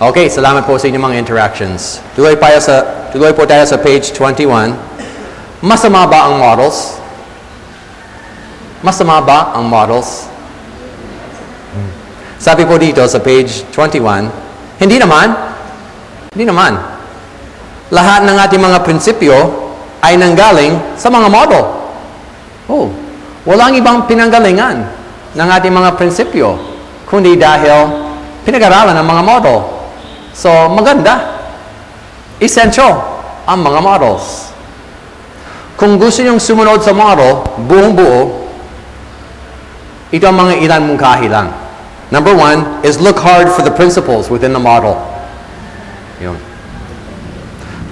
Okay, salamat po sa inyong mga interactions. Tuloy, pa sa, tuloy po tayo sa page 21. Masama ba ang models? Masama ba ang models? Sabi po dito sa page 21, hindi naman. Hindi naman. Lahat ng ating mga prinsipyo ay nanggaling sa mga model. Oh, walang ibang pinanggalingan ng ating mga prinsipyo, kundi dahil pinag-aralan ng mga model. So, maganda. Essential ang mga models. Kung gusto niyong sumunod sa model, buong buo, ito ang mga ilan mong kahilang. Number one is look hard for the principles within the model. Yun.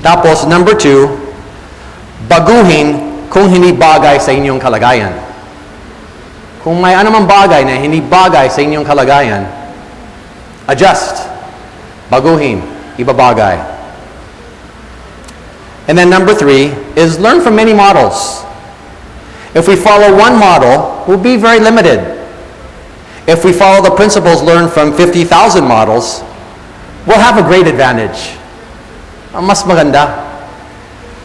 Tapos, number two, baguhin kung hindi bagay sa inyong kalagayan. Kung may anumang bagay na hindi bagay sa inyong kalagayan, adjust, baguhin, ibabagay. And then number three is learn from many models. If we follow one model, we'll be very limited. If we follow the principles learned from 50,000 models, we'll have a great advantage. Ang mas maganda,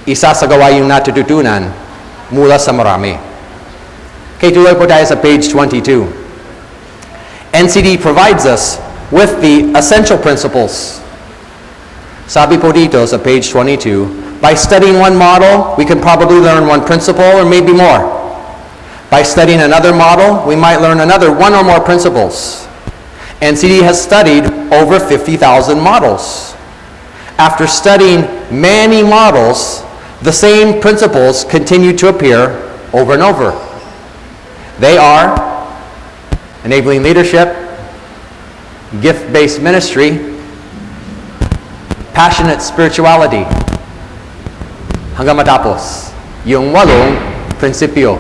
isa sa gawain natututunan mula sa marami. Okay, tuloy po tayo sa page 22. NCD provides us with the essential principles. Sabi po dito sa page 22, by studying one model, we can probably learn one principle or maybe more. By studying another model, we might learn another one or more principles. NCD has studied over 50,000 models. After studying many models, the same principles continue to appear over and over. They are enabling leadership, gift based ministry, passionate spirituality. Hanggang matapos, yung walong prinsipyo.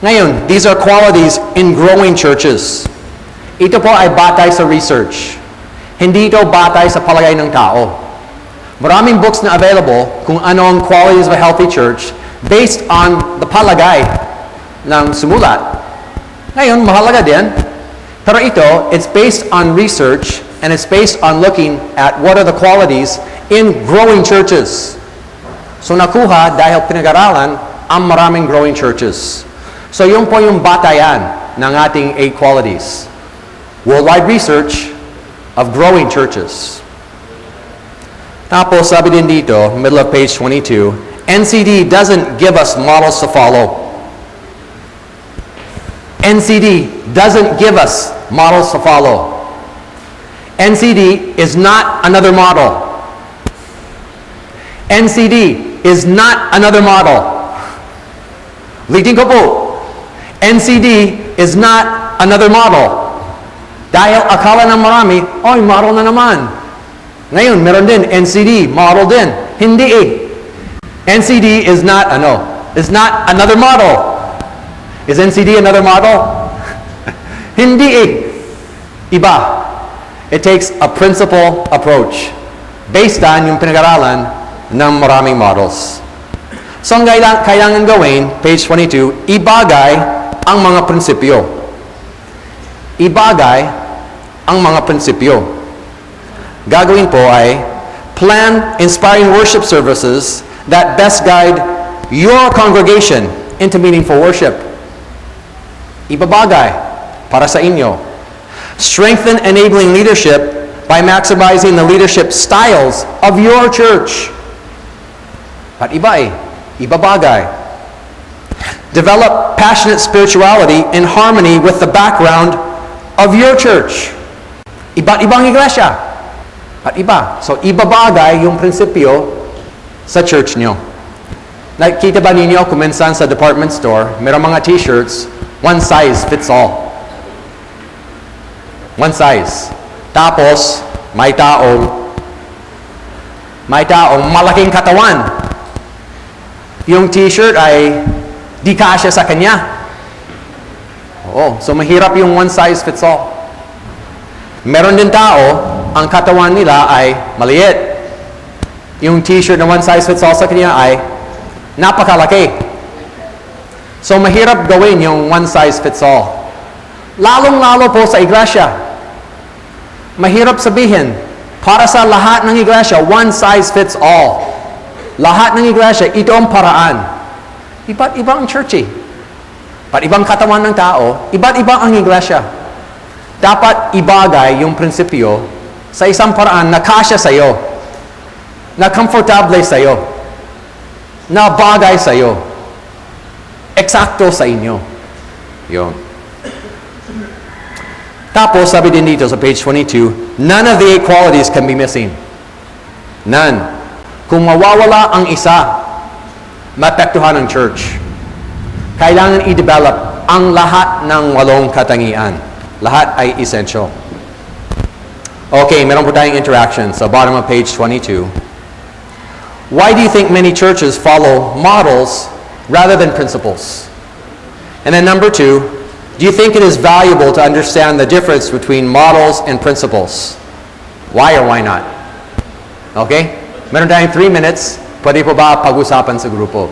Ngayon, these are qualities in growing churches. Ito po ay batay sa research. Hindi ito batay sa palagay ng tao. Maraming books na available kung ano ang qualities of a healthy church based on the palagay ng sumulat. Ngayon, mahalaga din. Pero ito, it's based on research and it's based on looking at what are the qualities in growing churches. So nakuha dahil pinag-aralan ang maraming growing churches. So yun po yung batayan ng ating eight qualities. Worldwide research of growing churches. Tapos sabi din dito, middle of page 22, NCD doesn't give us models to follow. NCD doesn't give us models to follow. NCD is not another model. NCD is not another model. Litin ko NCD is not another model. Dahil akala ng marami, oy, model na naman. Ngayon, meron din, NCD, model din. Hindi eh. NCD is not, ano, is not another model. Is NCD another model? Hindi eh. Iba. It takes a principle approach based on yung pinag-aralan ng maraming models. So ang kailangan, gawin, page 22, ibagay ang mga prinsipyo. Ibagay ang mga prinsipyo. Gagawin po ay plan inspiring worship services that best guide your congregation into meaningful worship. Ibabagay para sa inyo. Strengthen enabling leadership by maximizing the leadership styles of your church. At iba eh, ibabagay. Develop passionate spirituality in harmony with the background of your church. Iba't ibang iglesia. At iba. So, ibabagay yung prinsipyo sa church nyo. Nakikita ba ninyo kung minsan sa department store, merong mga t-shirts, one size fits all. One size. Tapos, may taong, may taong malaking katawan. Yung t-shirt ay di kasya sa kanya. Oo, so mahirap yung one size fits all. Meron din tao, ang katawan nila ay maliit. Yung t-shirt na one size fits all sa kanya ay napakalaki. So mahirap gawin yung one size fits all. Lalong-lalo po sa iglesia. Mahirap sabihin, para sa lahat ng iglesia, one size fits all. Lahat ng iglesia, ito ang paraan. Iba't iba ang church eh. Iba't ibang katawan ng tao, iba't iba ang iglesia. Dapat ibagay yung prinsipyo sa isang paraan na kasya sa'yo, na komportable sa'yo, na bagay sa'yo, eksakto sa inyo. Yun. Tapos, sabi din dito sa page 22, none of the eight qualities can be missing. None. Kung mawawala ang isa, mapektuhan ang church. Kailangan i-develop ang lahat ng walong katangian. Lahat ay essential. Okay, meron po tayong interaction sa bottom of page 22. Why do you think many churches follow models rather than principles? And then number two, do you think it is valuable to understand the difference between models and principles? Why or why not? Okay? Meron tayong three minutes. Pwede po ba pag-usapan sa grupo?